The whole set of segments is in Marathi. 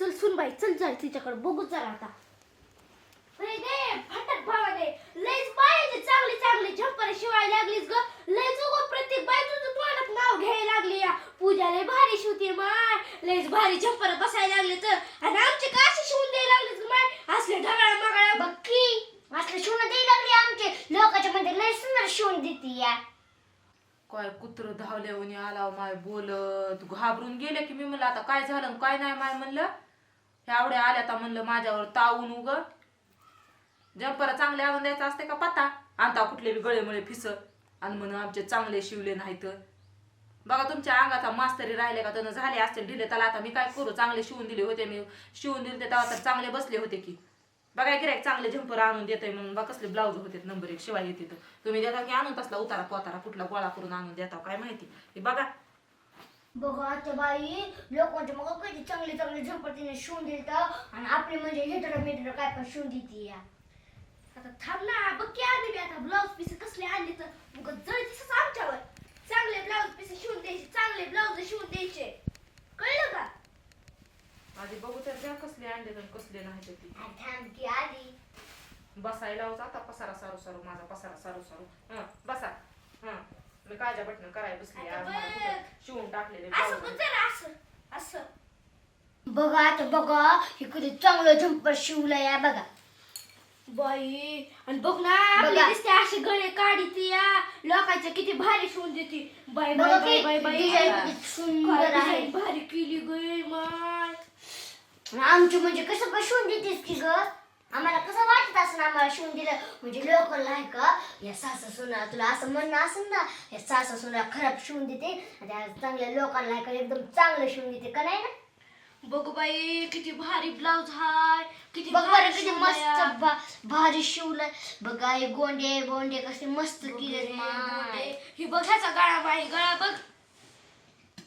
चल सुन बाई चल जाय तिच्याकडे बघू जरा आता. अरे दे फटक भावाने लयच बायाचे चांगली चांगली. झंपर शिवाय लागलीस ग. लयच उगो प्रत्येक बाई तुझं तोंडात नाव घ्यायला लागली या. पूजा लय भारी शिवते माय. लयच भारी झंपर बसायला लागले तर. आणि आमचे काशी शिवून द्यायला लागलीस ग माय? असले ढगाळा मगाळा बक्की. असलं शिवून द्यायला लागली आमचे. लोकांच्या मध्ये लय सुंदर शिवून देते या. काय कुत्र धावल्यावनी आला माय बोलत. घाबरून गेले की मी म्हणलं आता काय झालं काय नाही माय म्हणलं? ह्या आवड्या आल्या तर म्हणलं माझ्यावर तावून उग. जंपर चांगले आणून द्यायचा असते का पत्ता? आणता कुठले बी गळेमुळे फिस. आणि म्हणून आमचे चांगले शिवले नाहीत. बघा तुमच्या अंगाचा मास्तरी राहिले का? त्यानं झाले असते ढिले त्याला आता मी काय करू? चांगले शिवून दिले होते मी. शिवून दिले तेव्हा तर चांगले बसले होते की. बघा गिरायक चांगले झंपर आणून देते म्हणून. बघा कसले ब्लाऊज होते नंबर एक शिवाय येते तर. तुम्ही देता की आणून तसला उतारा पोतारा कुठला गोळा करून आणून देता काय माहिती. बघा. बघा आता बाई लोकांच्या मग कधी चांगले चांगले झंपटीने शिवून देत आणि आपले म्हणजे हिटर मिटर काय पण शिवून देते या. आता थांब ना बघ की आली मी आता ब्लाऊज पीस कसले आणले तर. मग जळ दिसच आमच्यावर. चांगले ब्लाऊज पीस शिवून द्यायचे चांगले ब्लाऊज शिवून द्यायचे. कळलं का? आधी बघू तर द्या कसले आणले तर कसले नाही तर ती. आणि थांब की आली बसायला होता आता पसारा सारू सारू माझा पसारा सारू सारू. हं बसा. मी काळजा बटन कराय बसली आता आज मला बघ. कुठं शिवून टाकलेले असं ब्लाऊज. बघ असं असं. आता बघा हे कधी चांगलं झंपर शिवलं या बघा. बाई आणि बघ ना आपली बघा. दिसते अशी गळे काढी ती या लोकांच्या किती भारी शिवून देते. बाई बाई बघा बाई की बाई बाई डिझाईन काय किती सुंदर आहे. design भारी केली गई माय. आणि आमची म्हणजे कसं पण शिवून देतेस की ग? आम्हाला कसं वाटत असं आम्हाला शिवून दिलं? म्हणजे लोक आहे का? या सासा सुना तुला असं म्हणणं असेल ना या सासा सुना खराब शिवून देते आणि त्या चांगल्या लोकांना आहे का एकदम चांगलं शिवून देते का नाही ना? बघ बाई किती भारी ब्लाऊज हाय किती बघ बरं भारी किती शिवलंय मस्त. भा- भारी शिवलंय. बघा हे गोंडे गोंडे कसे मस्त केले रे, गोंडे. ही बघ ह्याचा गळा बाई गळा बघ.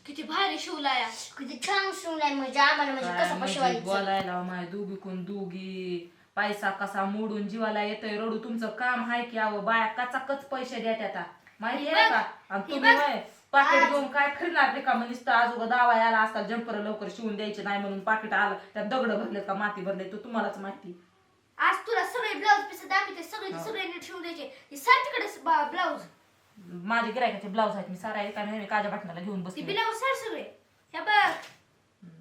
किती भारी शिवला या किती छान शिवलाय म्हणजे आम्हाला म्हणजे काय कसं म्हणजे शिवायचं बोलायला माय दोघी कोण दोघी. पैसा कसा मोडून जीवाला येतोय रडू तुमचं काम हाय की अहो बाया कचाकच पैसे द्या आता. माहिती आहे का? आणि तुम्ही. होय, पाकिट घेऊन काय फिरणार रिकामं नुसतं आजोबा दावा याला असतात जंपर लवकर शिवून द्यायचे नाही म्हणून पाकिट आलं त्यात दगड भरलेत का? माती भरले तो तुम्हालाच माहिती. आज तुला सगळे ब्लाऊज पीस दाखवते सगळे हो. सगळे नीट शिवून द्यायचे. सर तिकडे ब्लाऊज माझे गिरायकाचे ब्लाऊज आहेत मी सारा काय नाही काजा पाटणाला घेऊन ती बसले. ब्लाऊज सर सगळे. हे बघ.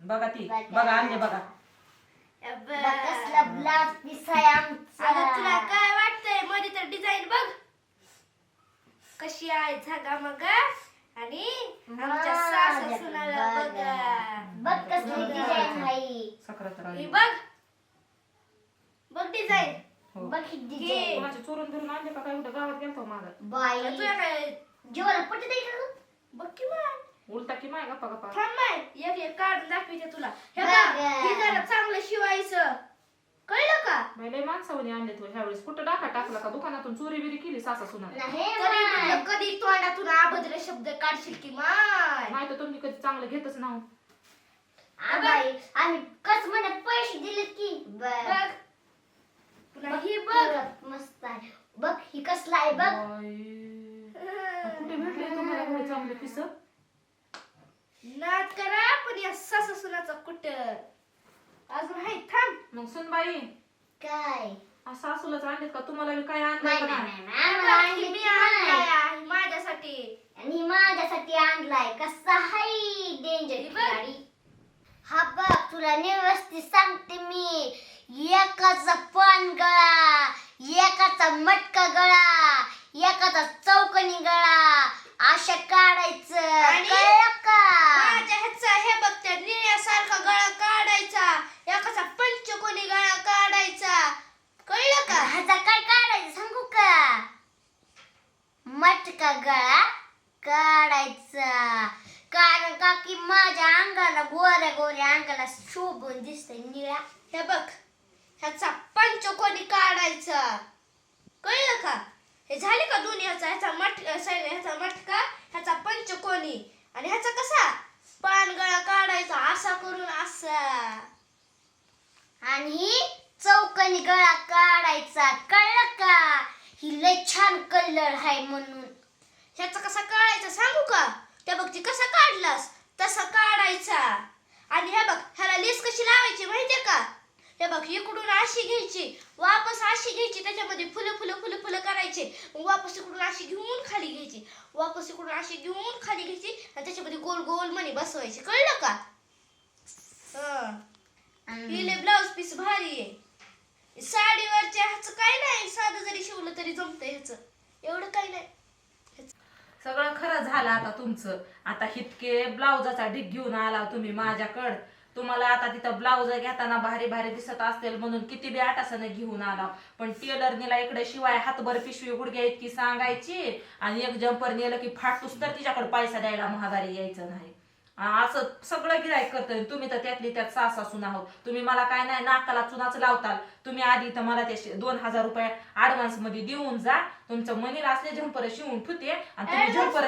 बघा ती बघा आणले. बघ. कसला ब्लाउज पीस आहे आता तुला काय वाटतंय? मध्ये तर डिझाईन बघ. कशी आहे झागा मग आणि आमच्या सासू सुनाला बघा. बघ. कसली डिझाईन आहे. ही. बघ. बघ डिझाईन हो. बघ ही डिझाईन चोरून धरून आणले का काय? कुठं गावात गेलतो माझा बाई. तुला काय जेवायला पटत आहे का? बघ की मग. उलटा की माय गप्पा गप्पा. थांब माय एक एक काढून दाखवते तुला. हे बघ. बघ हे जरा चांगलं शिवायचं. कळलं का? बाई, लय माणसावणी आणले तू ह्यावेळेस. कुठं टाका टाकला का? दुकानातून चोरी बिरी केली सासा सुना नाही तरी बाई. म्हटलं कधी तोंडातून अभद्र शब्द काढशील की माय? नाही तर तुम्ही कधी चांगलं घेतच ना आ बाई आम्ही कस म्हणत पैसे दिलेत की? बघ. बघ. पुन्हा ही बघ. बघ मस्त आहे. बघ ही कसला आहे बघ. कुठे भेटले तुम्हाला एवढे चांगले पिस नाद करा पण या सासू सुनाचा कुठ? अजून आहे? थांब. मग सुनबाई काय? आ, सासूलाच आणलेत का? तुम्हाला बी काय आणलं नाही का नाही नाही? नाही, नाही आम्हाला बघ, आणली मी आणलाय नाही. आहे माझ्यासाठी. आणि माझ्यासाठी आणलाय. कसा हाय? डेंजर. गाडी हा बघ तुला व्यवस्थित सांगते मी. एकाचा पान गळा एकाचा मटका गळा एकाचा चौकणी गळा अशा काढायचं. कळलं का? माझ्या ह्याचा हे बघ त्या निळ्यासारखा गळा काढायचा. एकाचा पंचकोनी गळा काढायचा. कळलं का? ह्याचा काय काढायचं सांगू का? मटका गळा काढायचा. कारण का की माझ्या अंगाला गोऱ्या गोऱ्या अंगाला शोभून दिसतंय निळा. हे बघ ह्याचा पंचकोनी काढायचा. कळलं का? हे झाले का दोन्ही? ह्याचा ह्याचा मट ह्याचा मटका ह्याचा पंचकोनी आणि ह्याचा कसा? पानगळा काढायचा असा करून असा. आणि चौकनी गळा काढायचा. कळलं का? ही लय छान कलर आहे म्हणून. ह्याचा कसा काढायचा सांगू का? त्या बघ ती कसा काढलास? तसा काढायचा. आणि हे बघ ह्याला लेस कशी लावायची माहितीये का? बघ इकडून अशी घ्यायची वापस अशी घ्यायची त्याच्यामध्ये फुलं फुलं फुलं फुलं करायचे. वापस इकडून अशी घेऊन खाली घ्यायची. वापस इकडून अशी घेऊन खाली घ्यायची. आणि त्याच्यामध्ये गोल गोल मणी बसवायची. कळलं का? हिले ब्लाऊज पीस भारी आहे. साडीवरच्या ह्याचं काय नाही. साधं जरी शिवलं तरी जमतंय ह्याचं. एवढं काही नाही. सगळं खरं झालं आता तुमचं. आता इतके ब्लाउजाचा ढीग घेऊन आला तुम्ही माझ्याकडं. तुम्हाला आता तिथं ब्लाउज घेताना भारी भारी दिसत असतील म्हणून किती बी आटासानं घेऊन आला. पण टेलर नेला इकडे शिवाय हातभर पिशवी गुडघ्या इतकी सांगायची आणि एक जम्पर नेलं की फाटूस तर तिच्याकडे पैसा द्यायला महागारी यायचं नाही. असं सगळं गिरायक करतोय तुम्ही तर त्यातली त्यात सासा सुना आहोत. तुम्ही मला काय नाही नाकाला चुनाच लावताल. तुम्ही आधी तर मला ते दोन हजार रुपये ऍडव्हान्समध्ये देऊन जा. तुमचं मनीला असले झंपर शिवून ठुते आणि तुम्ही झंपर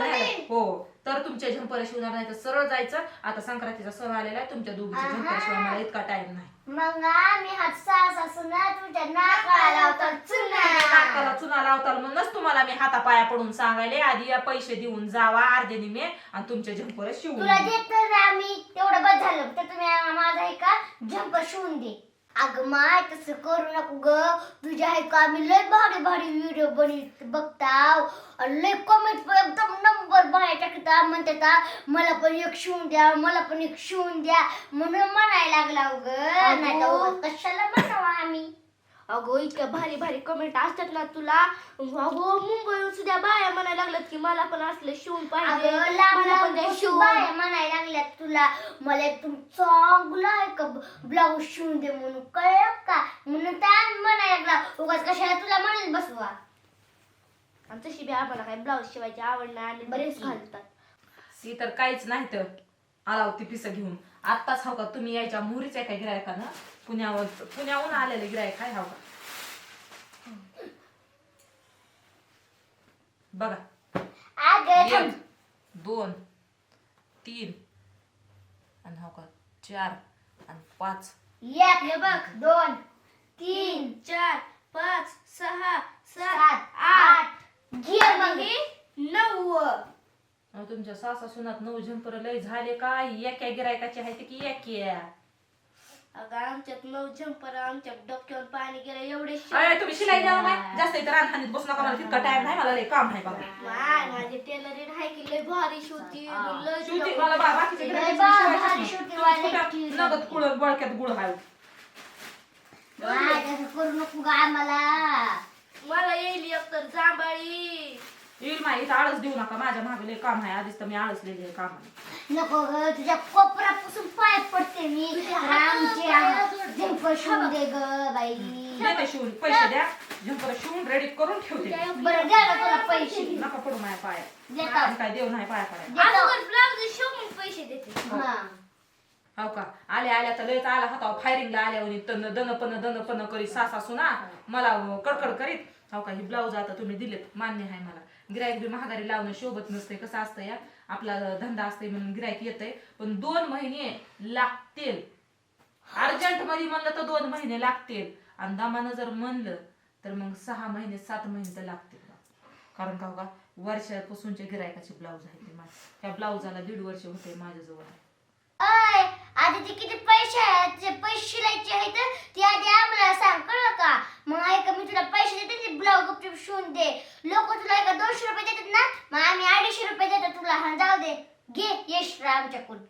हो. तर तुमचे झंपर शिवणार नाही तर सरळ जायचं. आता संक्रांतीचा सण आलेला आहे तुमच्या दोघीचे झंपर शिवाय मला इतका टाइम नाही. मग आम्ही हात सासा सुना तुझ्या नाकाला लावतो चुना. नाकाला चुना लावताल म्हणूनच तुम्हाला मी हातापाया पडून सांगायले आधी या पैसे देऊन जावा अर्धे निमे आणि तुमचे झंपर शिवून तुला द्या. देत तर आम्ही. तेवढं बस झालं. तर तुम्ही आ- माझा आहे का जंप शिवून दे. अगं माय तसं करू नको ग. तुझ्या आहे का आम्ही लय भारी भारी व्हिडिओ बनवित बघताव. आणि लय कमेंट एकदम नंबर बाहेर टाकता म्हणतात मला पण एक शिवून द्या मला पण एक शिवून द्या. म्हणून म्हणायला लागला ग नाही कशाला आम्ही अगो इतक्या भारी भारी कमेंट असतात ना तुला. अगो मुंबईहून सुद्धा बाया म्हणायला लागल्यात की मला पण असलं शिवून पाहिजे. अगं लांब मला पण लांब द्या बसून शिवून. बाया म्हणायला लागल्यात तुला. मला एकदम चांगलं आहे का ब्लाऊज शिवून दे म्हणून? कळलं का? म्हणून त्या म्हणायला लागला उगाच कशाला तुला म्हणत बसवा? आणि तशी बी आम्हाला काय ब्लाऊज शिवायची आवड नाही आम्ही बरेच बरं. घालतात. ती तर काहीच नाही तर आला होती पिसं घेऊन. आत्ताच हो का तुम्ही यायच्या मुहरीच आहे का गिरायकानं पुण्यावर पुण्याहून आलेले गिरायक आहे हो का? बघा. एक दोन तीन आणि हो का चार आणि पाच. एक बघ दोन तीन चार पाच सहा सात आठ. घे नऊ तुमच्या सासा सुनात नऊ झंपर लय झाले काय? एका गिरायकाचे आहे ते की एक? अगं आमच्यात नऊ झंपर आमच्या डोक्यावर पाणी गेलं एवढे शिव- अरे तुम्ही शिलाई द्यावा नाही? जास्त इतर रानखानीत बसू नका मला तितका टाइम नाही मला लय काम आहे बघा. माय माझी टेलरिंग आहे की लय भारी शिवती लय शिवते मला बा- बाकीचे लय गिऱ्हाईक बा- शिवायचेच भारी नाही. शिवते तुम्ही वाले. कुठं ती- नगद कुळ बळक्यात गुळ आहे वाय, तसं करू नको ग आम्हाला. मला येईल एक तर जांभळी. येईल माय इथं आळस देऊ नका माझ्या मागे लय काम आहे आधीच तर मी आळसलेली आहे कामाने नको ग तुझ्या कोपरापासून पाय पडते मी. शिवून दे ग बाई. देते शिवून पैसे द्या. झंपर शिवून रेडी करून ठेवते. बरं द्या ना तुला पैसे. नका पडू माझ्या पाया. देता. आज काय देव नाही पाया पडायला. ब्लाऊज शिवून पैसे देते. हा. हो. का? आल्या आल्या तर लयच आला होता. फायरिंगला आल्यावर तन दन पन दन पन करीत सासा सुना. मला कडकड करीत. हो का ही ब्लाऊज आता तुम्ही दिलेत. मान्य आहे मला. गिरायक बी महागारी लावणं शोभत नसते कसं असतं या? आपला धंदा असतोय म्हणून गिरायक येतंय. पण दोन महिने लागतील. अर्जंटमध्ये म्हणलं तर दोन महिने लागतील. आणि दमानं जर म्हणलं तर मग सहा महिने सात महिने तर लागतील कारण का हो का? वर्षापासूनचे गिरायकाचे ब्लाऊज आहेत ते त्या ब्लाऊजाला दीड वर्ष होते माझ्याजवळ. आधी ते किती पैसे आहेत? पैसे शिलायचे आहेत ते आधी आम्हाला सांग कळलं का? मग ऐका मी तुला पैसे देते ते ब्लाऊज शिवून दे. लोक तुला एका दोनशे रुपये देतात ना मग आम्ही अडीचशे रुपये देतो तुला. हा जाऊ दे. घे यश आमच्याकडून.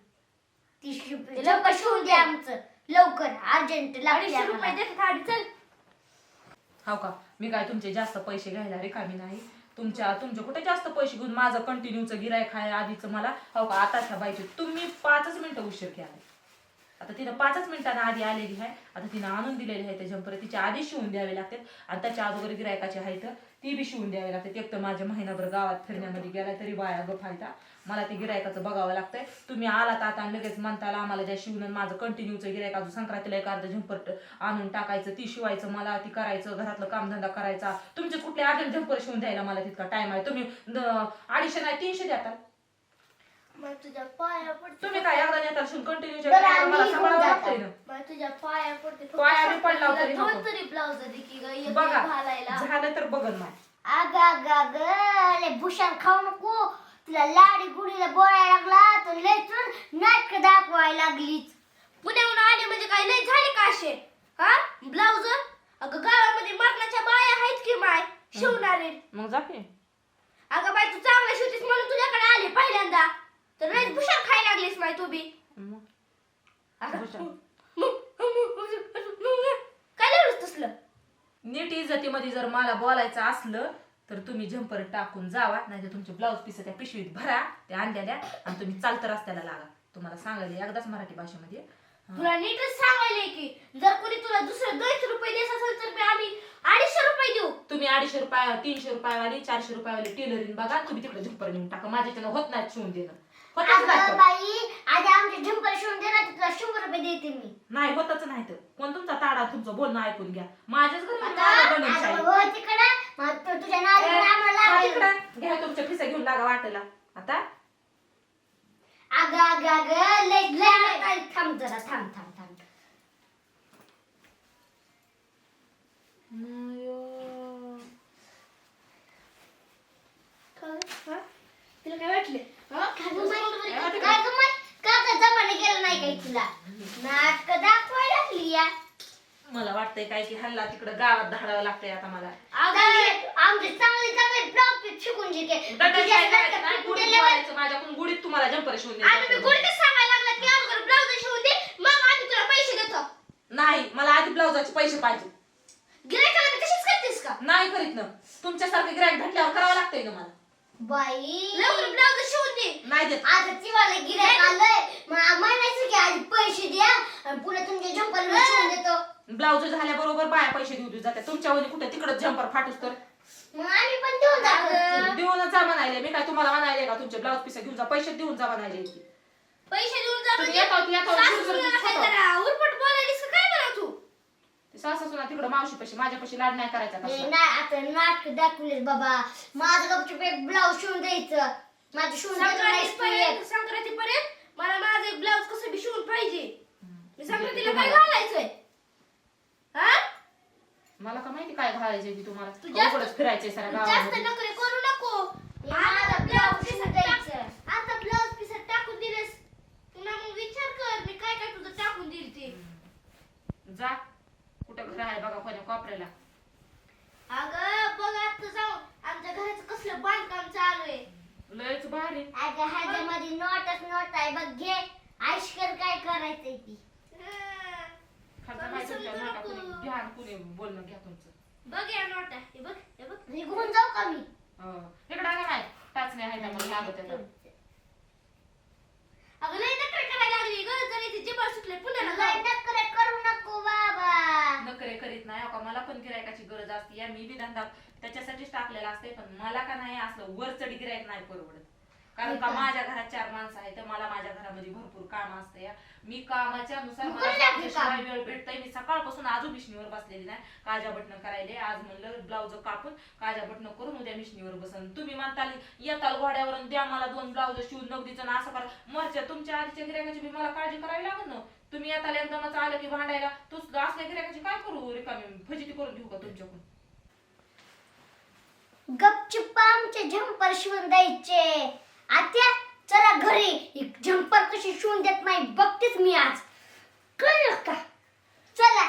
तीस रुपये. लवकर शिवून दे आमचं. लवकर अर्जंट अडीचशे रुपये लागते देते गाडी चल. हो का? मी काय तुमचे जास्त पैसे घ्यायला रिकामी नाही. तुमच्या तुमचे कुठे जास्त पैसे घेऊन माझं कंटिन्यूचं गिरायक आहे आधीच मला? हो का? आता ह्या बाईचे तुम्ही पाचच मिनिटं उशीर केला आता तिनं पाचच मिनिटांना आधी आलेली आहे. आता तिनं आणून दिलेली आहे ते जंपर तिच्या आधी शिवून द्यावे लागतात. आणि त्याच्या अगोदर गिरायकाचे आहेत. ती बी शिवून द्यावी लागते. एक तर माझ्या महिनाभर गावात फिरण्यामध्ये गेला तरी बाया गफायता मला ते गिरायकाचं बघावं लागतंय. तुम्ही आलात आता आणि लगेच म्हणताला आम्हाला ज्या शिवून माझं कंटिन्यूचं गिरायक अजून संक्रांतीला एक अर्ध झंपर आणून टाकायचं. ती शिवायचं मला ती करायचं घरातलं कामधंदा करायचा. तुमचे कुठले अर्जंट झंपर शिवून द्यायला मला तितका टाइम आहे. तुम्ही अडीचशे नाही तीनशे द्याताल मग तुझ्या पाया पडते तुम्ही काय एकदा नेता शिवून कंटिन्यूच्या बरं, आम्ही मला घेऊन सांभाळावं जातो. लागतंय ना मग तुझ्या पाया पडते फक्त. पाया बी पडला तिला तरी नको. दोन तरी ब्लाऊज दे की ग एक बघा एक घालायला? झालं तर बघन अग अग अग लय भूषण खाऊ नको. तुला लाडी गुडीला बोलायला लागला तर लय चून नाटक दाखवायला लागलीच. पुण्याहून आले म्हणजे काय? लय झाले का असे? हा? ब्लाऊज? अगं गावामध्ये मरणाच्या बाया आहेत की माय? शिवणारे. मग जा की. अगं बाई तू चांगला शिवतीस म्हणून तुझ्याकडे आले पहिल्यांदा. तर भुशार खायला लागलीस माय तू बी. काय लावलंस तसलं? नीट इज्जतीमध्ये जर मला बोलायचं असलं तर तुम्ही झंपर टाकून जावा नाही तर तुमचे ब्लाऊज पीस त्या पिशवीत भरा त्या आणलेल्या आणि तुम्ही चालतं रस्त्याला लागा. तुम्हाला सांगायला एकदाच मराठी भाषेमध्ये. तुला नीटच सांगायले की जर कोणी तुला दुसरं दोनशे रुपये देत असेल तर मी आम्ही अडीचशे रुपये देऊ. तुम्ही अडीचशे रुपया तीनशे रुपयावाली चारशे रुपयावाली टेलरिंग बघा तुम्ही तिकडे झंपर नेऊन टाका. माझ्याच्यानं होत नाही शिवून देणं. होतच नाही अगं तर. बाई आधी आमचे झुंपर शिवून दे ना तुला शंभर रुपये देते मी. नाही होतच नाही तर. कोण तुमचा ताडा तुमचं बोलणं ऐकून घ्या. माझ्याच घरी आता माझं बनवून आता शाही. हो तिकडं. मग तू तुझ्या नादी आम्हाला हा, लागेल. इकडं. घ्या तुमच्या पिसा घेऊन लागा वाटेला. आता? अगं अगं अगं लय लय काय थांब जरा थांब थांब थांब? तिला काय वाटले? मला वाटतंय काय की हल्ला तिकडं गावात धाडावं लागतंय आता मला. माझ्याकडून गुढीत तुम्हाला जंपर शिवून नाही मला आधी ब्लाऊजाचे पैसे पाहिजे. गिरायकाला करतेस का? नाही करीत ना. तुमच्यासारखे गिरायक भेटल्यावर करावं लागतंय ना मला. बाई. लवकर ब्लाऊज शिवून दे. नाही देत. आता तिवाला गिऱ्हाईक आलंय. मग म्हणायचं की आधी पैसे द्या. आणि पुन्हा तुमच्या झंपर शिवून देतो. ब्लाऊज झाल्याबरोबर बाया पैसे देऊ देऊ जाते. तुमच्यावर कुठे तिकडं जंपर फाटूस तर. मग आम्ही पण देऊन टाकतो देऊनच जा म्हणायले. मी काय तुम्हाला म्हणायले का? तुमचे ब्लाऊज पिसा घेऊन जा. पैसे देऊन जा म्हणायले. पैसे देऊन जा तुम्ही म्हणजे येता- येता- बोलायलीस का? काय बरं तू? ते सासा सुना तिकडं मावशी पैसे माझ्या पैसे लाड नाही करायचा हे कसला. नाही आता नाटक दाखवले बाबा. माझं गपचूप एक ब्लाऊज शिवून द्यायचं. माझं शिवून द्यायचं नाही संक्रांतीपर्यंत संक्रांतीपर्यंत मला माझे ब्लाऊज कसं बी शिवून पाहिजे. मी संक्रांतीला काय घालायचंय? हा? मला का माहिती काय घालायचंय की तुम्हाला? जास्त- जास्त गावामध्ये. नखरे करू नको माझा आता ब्लाऊज ब्लाऊज शिवून पिसात द्यायचं टाक- आता ब्लाऊज पिसात टाकून दिलेस पुन्हा मग विचार कर मी काय काय तुझं टाकून दिल ते जा घर आहे बघा कोण्या कोपऱ्याला. अगं बघ आता जाऊ. आमच्या घराचं कसलं बांधकाम चालू आहे. लयच भारी. अगं ह्याच्यामध्ये नोटच नोट आहे. बघ घे. आईशकर काय करायचंय ती हा. खालचा कमी माहिती समजू तुमच्या नका नको. कुणी घ्या आणि कुणी बोलणं घ्या तुमचं. बघ या नोटा. हे बघ हे बघ. निघून जाऊ का मी? हो. इकडं आलं नाही टाचण्या आहेत मला लागत आहे अगं लय नखरे करायला लागली ग. जरी ती जिबा सुटले पुण्याला लय जाऊ. नखरे करू नको बाबा नकरे करीत नाही का मला पण गिरायकाची गरज असते या मी बी धंदा त्याच्यासाठीच टाकलेला असते पण मला का नाही असलं वर चढ गिरायक नाही परवडत. कारण का? माझ्या घरात चार माणसं आहेत तर मला माझ्या घरामध्ये भरपूर काम असतं या. मी कामाच्या नुसार मला. वेळ भेटतय. मी सकाळपासून अजून मिशनीवर बसलेली नाही. काजा बटणं करायले आज म्हणलं ब्लाऊज कापून काजा बटणं करून उद्या मिशनीवर बसन. तुम्ही म्हणताल येताल घोड्यावर आणि द्या मला दोन ब्लाऊज शिवून नगदीचं ना असं करा. मरच्या तुमच्या आधीच्या गिरायकाची मला काळजी करावी लागेल ना तुम्ही आता एकदमच आलं की भांडायला? तू असल्या गिरायकाची काय करू रिकामी? फजिती करून घेऊ का तुमच्याकडून? गपचुप आमचे झंपर शिवून द्यायचे. आत्या चला घरी. ही झंपर कशी शिवून देत नाही बघतेच मी आज. कळलं का? चला.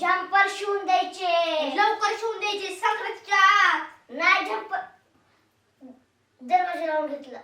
झंपर शिवून द्यायचे. लवकर शिवून द्यायचे संक्रांतीच्या आत. नाही झंपर. दरवाजा लावून घेतलं.